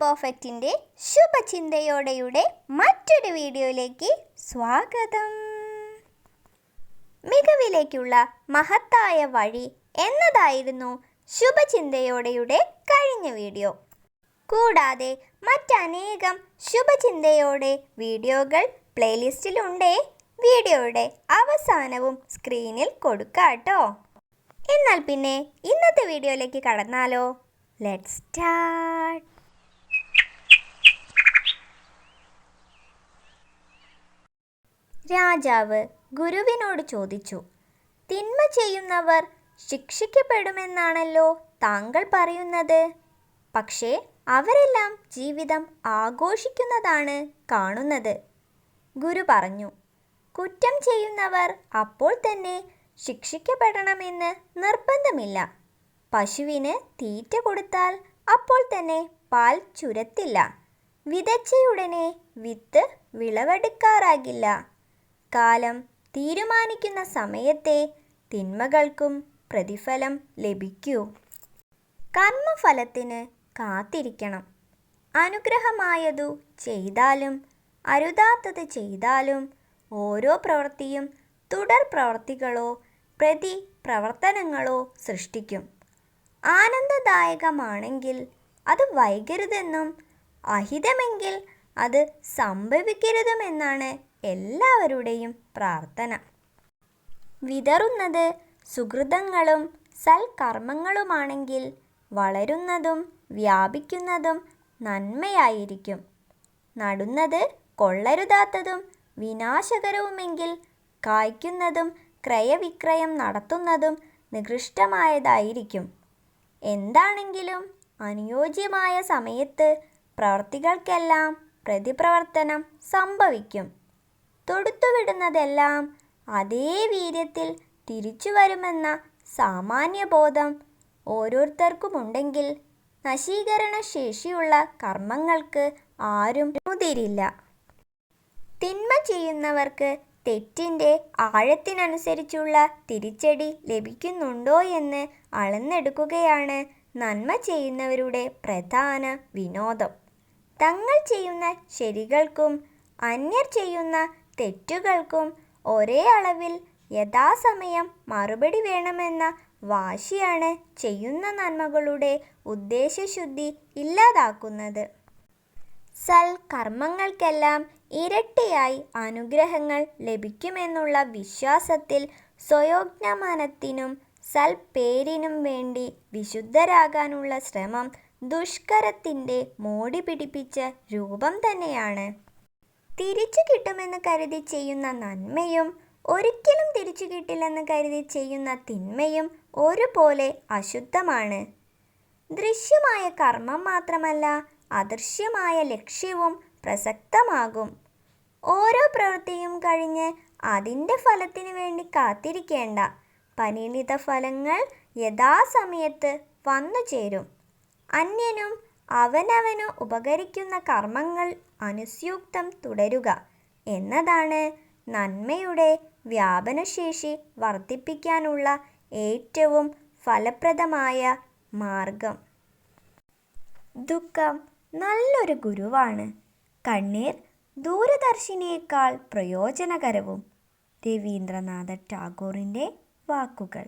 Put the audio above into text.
പെർഫെക്റ്റിന്റെ ശുഭചിന്തയോടെയുടെ മറ്റൊരു വീഡിയോയിലേക്ക് സ്വാഗതം. മികവിലേക്കുള്ള മഹത്തായ വഴി എന്നതായിരുന്നു ശുഭചിന്തയോടെയുടെ കഴിഞ്ഞ വീഡിയോ. കൂടാതെ മറ്റനേകം ശുഭചിന്തയോടെ വീഡിയോകൾ പ്ലേലിസ്റ്റിലുണ്ടേ. വീഡിയോയുടെ അവസാനവും സ്ക്രീനിൽ കൊടുക്കാട്ടോ. എന്നാൽ പിന്നെ ഇന്നത്തെ വീഡിയോയിലേക്ക് കടന്നാലോ? ലെറ്റ് സ്റ്റാർട്ട് രാജാവ് ഗുരുവിനോട് ചോദിച്ചു തിന്മ ചെയ്യുന്നവർ ശിക്ഷിക്കപ്പെടുമെന്നാണല്ലോ താങ്കൾ പറയുന്നത്? പക്ഷേ അവരെല്ലാം ജീവിതം ആഘോഷിക്കുന്നതാണ് കാണുന്നത്. ഗുരു പറഞ്ഞു കുറ്റം ചെയ്യുന്നവർ അപ്പോൾ തന്നെ ശിക്ഷിക്കപ്പെടണമെന്ന് നിർബന്ധമില്ല. പശുവിന് തീറ്റ കൊടുത്താൽ അപ്പോൾ തന്നെ പാൽ ചുരത്തില്ല. വിതച്ചയുടനെ വിത്ത് വിളവെടുക്കാറാകില്ല. കാലം തീരുമാനിക്കുന്ന സമയത്തെ തിന്മകൾക്കും പ്രതിഫലം ലഭിക്കൂ. കർമ്മഫലത്തിന് കാത്തിരിക്കണം. അനുഗ്രഹമായതു ചെയ്താലും അരുതാത്തത് ചെയ്താലും ഓരോ പ്രവൃത്തിയും തുടർ പ്രവൃത്തികളോ പ്രതി പ്രവർത്തനങ്ങളോ സൃഷ്ടിക്കും. ആനന്ദദായകമാണെങ്കിൽ അത് വൈകരുതെന്നും അഹിതമെങ്കിൽ അത് സംഭവിക്കരുതുമെന്നാണ് എല്ലാവരുടെയും പ്രാർത്ഥന. വിതറുന്നത് സുഹൃതങ്ങളും സൽക്കർമ്മങ്ങളുമാണെങ്കിൽ വളരുന്നതും വ്യാപിക്കുന്നതും നന്മയായിരിക്കും. നടുന്നത് കൊള്ളരുതാത്തതും വിനാശകരവുമെങ്കിൽ കായ്ക്കുന്നതും ക്രയവിക്രയം നടത്തുന്നതും നികൃഷ്ടമായതായിരിക്കും. എന്താണെങ്കിലും അനുയോജ്യമായ സമയത്ത് പ്രവർത്തികൾക്കെല്ലാം പ്രതിപ്രവർത്തനം സംഭവിക്കും. തൊടുത്തുവിടുന്നതെല്ലാം അതേ വീര്യത്തിൽ തിരിച്ചു വരുമെന്ന സാമാന്യബോധം ഓരോരുത്തർക്കുമുണ്ടെങ്കിൽ നശീകരണ ശേഷിയുള്ള കർമ്മങ്ങൾക്ക് ആരും മുതിരില്ല. തിന്മ ചെയ്യുന്നവർക്ക് തെറ്റിന്റെ ആഴത്തിനനുസരിച്ചുള്ള തിരിച്ചടി ലഭിക്കുന്നുണ്ടോ എന്ന് അളന്നെടുക്കുകയാണ് നന്മ ചെയ്യുന്നവരുടെ പ്രധാന വിനോദം. തങ്ങൾ ചെയ്യുന്ന ശരികൾക്കും അന്യർ ചെയ്യുന്ന തെറ്റുകൾക്കും ഒരേ അളവിൽ യഥാസമയം മറുപടി വേണമെന്ന വാശിയാണ് ചെയ്യുന്ന നന്മകളുടെ ഉദ്ദേശശുദ്ധി ഇല്ലാതാക്കുന്നത്. സൽ കർമ്മങ്ങൾക്കെല്ലാം ഇരട്ടിയായി അനുഗ്രഹങ്ങൾ ലഭിക്കുമെന്നുള്ള വിശ്വാസത്തിൽ സ്വയോജ്ഞമാനത്തിനും സൽ പേരിനും വേണ്ടി വിശുദ്ധരാകാനുള്ള ശ്രമം ദുഷ്കരത്തിന്റെ മോടി പിടിപ്പിച്ച രൂപം തന്നെയാണ്. തിരിച്ചു കിട്ടുമെന്ന് കരുതി ചെയ്യുന്ന നന്മയും ഒരിക്കലും തിരിച്ചു കിട്ടില്ലെന്ന് കരുതി ചെയ്യുന്ന തിന്മയും ഒരുപോലെ അശുദ്ധമാണ്. ദൃശ്യമായ കർമ്മം മാത്രമല്ല അദൃശ്യമായ ലക്ഷ്യവും പ്രസക്തമാകും. ഓരോ പ്രവൃത്തിയും കഴിഞ്ഞ് അതിന്റെ ഫലത്തിനു വേണ്ടി കാത്തിരിക്കേണ്ട പരിണിത ഫലങ്ങൾ യഥാസമയത്ത് വന്നു ചേരും അന്യനും അവനവനു ഉപകരിക്കുന്ന കർമ്മങ്ങൾ അനുസ്യൂക്തം തുടരുക എന്നതാണ് നന്മയുടെ വ്യാപനശേഷി വർദ്ധിപ്പിക്കാനുള്ള ഏറ്റവും ഫലപ്രദമായ മാർഗം. ദുഃഖം നല്ലൊരു ഗുരുവാണ്. കണ്ണീർ ദൂരദർശിനിയേക്കാൾ പ്രയോജനകരവും. രവീന്ദ്രനാഥ ടാഗോറിന്റെ വാക്കുകൾ.